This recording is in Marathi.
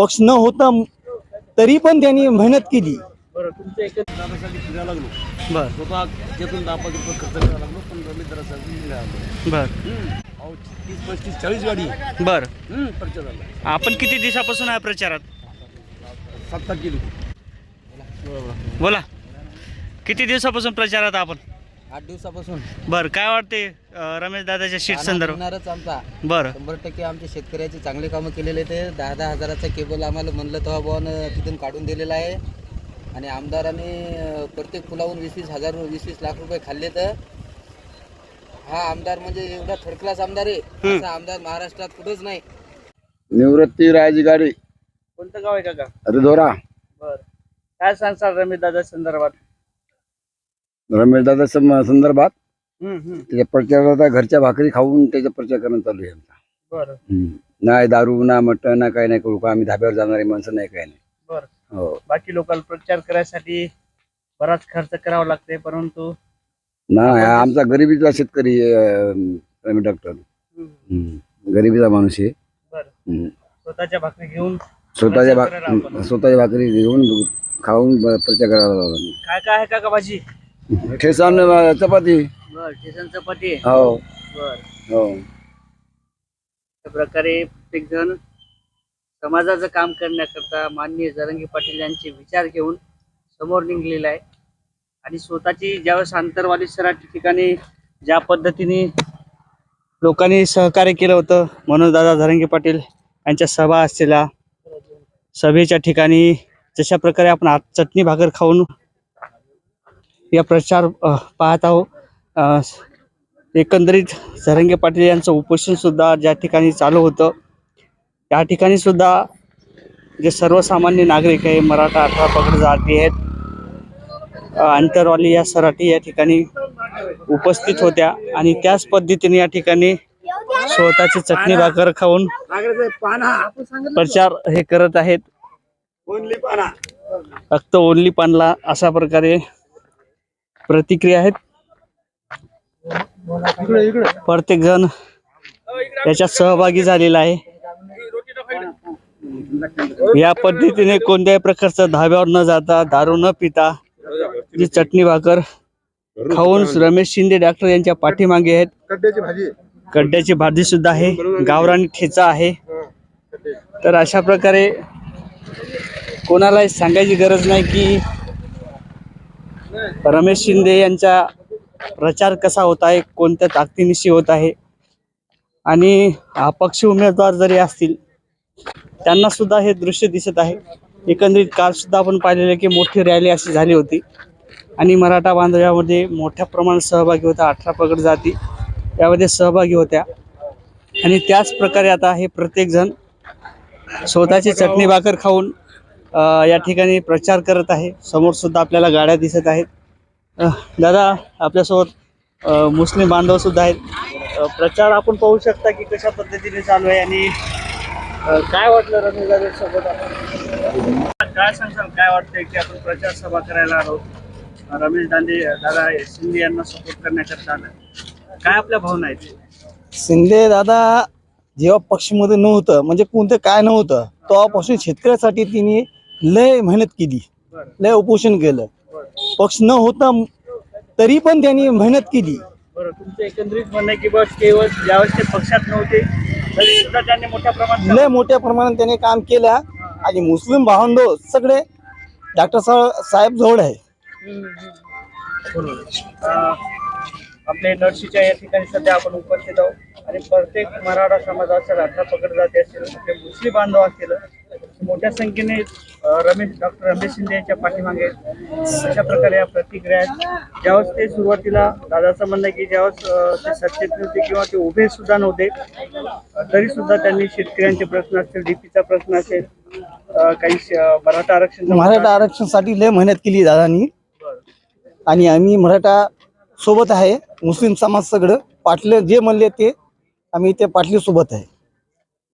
पक्ष न होता तरी पण त्यांनी मेहनत केली. बरं तुमच्या एक दादासाठी फिरायला लागलो. बर. स्वतः त्यातून दहा पाच रुपये खर्च करायला लागलो पण रमेश दादासाठी मिळालो बर. अहो तीस पस्तीस चाळीस गाडी. बर. हम्म, झाला. आपण किती दिवसापासून आहे प्रचारात? सत्ता केली. बोला. किती दिवसापासून प्रचारात आपण? आठ दिवसापासून. बर काय वाटते रमेश दादाच्या सीट संदर्भ? होणारच आमचा. बर. शंभर टक्के आमचे शेतकऱ्याचे चांगले कामं केलेले ते. दहा दहा हजाराचा केबल आम्हाला म्हणलं तेव्हा बुवानं तिथून काढून दिलेला आहे. आणि आमदाराने अं, प्रत्येक फुलावून वीस वीस हजार वीस वीस लाख रुपये खाल्ले तर हा आमदार म्हणजे एवढा थर्ड क्लास आमदार आहे. असा आमदार महाराष्ट्रात कुठंच नाही. निवृत्ती राहायची गाडी कोणतं गाव आहे काका? रिधोरा बर. काय सांगसाल रमेश दादा संदर्भात? रमेश दादा संदर्भात हम्म, हम्म. त्याच्या प्रचारात घरच्या भाकरी खाऊन त्याचा प्रचार करणं चालू आहे आमचा. बरं. हम्म. नाही दारू ना मटण ना काही नाही करू. का आम्ही धाब्यावर जाणारे माणसं नाही काही नाही. बरं. हो. बाकी लोकांना प्रचार करायसाठी बराच खर्च करावा लागते परंतु नाही हा आमचा गरिबीचा शेतकरी अं, रमेश डॉक्टर हम्म, हम्म. गरिबीचा माणूस आहे. बरं. हम्म. स्वतःच्या भाकरी घेऊन स्वतःच्या प्रचार करायला भाक आपण. स्वतःच्या भाकरी घेऊन खाऊन ब- प्रचार करायला लागला काय काय आहे काका भाजी? ठेसान चपाती? बर स्टेशन चपाती. हो. बर. हो. अशा प्रकारे प्रत्येक जण समाजाचं काम करण्याकरता माननीय जरंगी पाटील यांचे विचार घेऊन समोर निघलेला आहे. आणि स्वतःची ज्यावेळेस आंतरवाली सराटी ठिकाणी ज्या पद्धतीने लोकांनी सहकार्य केलं होतं मनोज दादा धरंगे पाटील यांच्या सभा असलेल्या सभेच्या ठिकाणी जशा प्रकारे आपण आज चटणी भाकर खाऊन या प्रचार पाहत आहोत. अ, एकंदरीत झरंगे पाटील यांचं उपोषण सुद्धा ज्या ठिकाणी चालू होतं त्या ठिकाणी सुद्धा जे सर्वसामान्य नागरिक आहे मराठा अठरा पगड जाती आहेत अ, आंतरवाली या सराठी या ठिकाणी उपस्थित होत्या आणि त्याच पद्धतीने या ठिकाणी स्वतःची चटणी भाकर खाऊन प्रचार हे करत आहेत. फक्त ओनली पानला अशा प्रकारे प्रतिक्रिया आहेत. प्रत्येक जण त्याच्यात सहभागी झालेला आहे. या पद्धतीने कोणत्याही प्रकारचं धाब्यावर न जाता दारू न पिता जी चटणी भाकर खाऊन रमेश शिंदे डॉक्टर यांच्या पाठीमागे आहेत. गड्ड्याची भाजी सुद्धा आहे. गावरानी ठेचा आहे. तर अशा प्रकारे कोणालाही सांगायची गरज नाही की रमेश शिंदे यांचा प्रचार कसा होत आहे कोणत्या ताकदीनिशी होत आहे आणि अपक्ष उमेदवार जरी असतील त्यांना सुद्धा हे दृश्य दिसत आहे. एकंदरीत काल सुद्धा आपण पाहिलेलं की मोठी रॅली अशी झाली होती आणि मराठा बांधवामध्ये मोठ्या प्रमाणात सहभागी होता अठरा पगड जाती यामध्ये सहभागी होत्या. आणि त्याच प्रकारे आता हे प्रत्येकजण स्वतःची चटणी भाकर खाऊन या ठिकाणी प्रचार करत आहे. समोर सुद्धा आपल्याला गाड्या दिसत आहेत. दादा आपल्यासोबत मुस्लिम बांधव सुद्धा आहेत. प्रचार आपण पाहू शकता की कशा पद्धतीने चालू आहे आणि काय वाटलं रमेश दादा सोबत आपण? काय सांगताल काय वाटतंय की आपण प्रचार सभा करायला आलो? रमेश दांडे दादा शिंदे यांना सपोर्ट करण्याकरता आलं. काय आपल्या भावना आहेत? शिंदे दादा जेव्हा पक्षमध्ये नव्हतं म्हणजे कोणतं काय नव्हतं तेव्हापासून शेतकऱ्यासाठी तिने लय मेहनत केली. लय उपोषण केलं. पक्ष न होता तरी पण त्यांनी मेहनत केली. बरं तुमचं एकंदरीत म्हणणं की बस केवळ ज्यावेळेस ते पक्षात नव्हते तरी सुद्धा त्यांनी मोठ्या प्रमाणात लय मोठ्या प्रमाणात त्याने काम केलं. आणि मुस्लिम बांधव सगळे डॉक्टर साहेब जवळ आहे. आपले नर्सीच्या या ठिकाणी सध्या आपण उपस्थित आहोत. आणि प्रत्येक मराठा समाज असेल अठरा पकड जाते असेल आपले मुस्लिम बांधव असतील मोठ्या संख्येने रमेश डॉक्टर रमेश शिंदे यांच्या पाठीमागे. अशा प्रकारे या प्रतिक्रिया आहेत. ज्यावेळेस ते सुरुवातीला दादाचं म्हणणं आहे की ज्यावेळेस ते सत्तेत नव्हते किंवा ते उभे सुद्धा नव्हते तरी सुद्धा त्यांनी शेतकऱ्यांचे प्रश्न असतील डीपीचा प्रश्न असेल काही मराठा आरक्षण मराठा आरक्षणासाठी लय मेहनत केली दादानी. आणि आम्ही मराठा सोबत आहे मुस्लिम समाज सगळं पाटले जे म्हणले ते आम्ही ते पाटली सोबत आहे.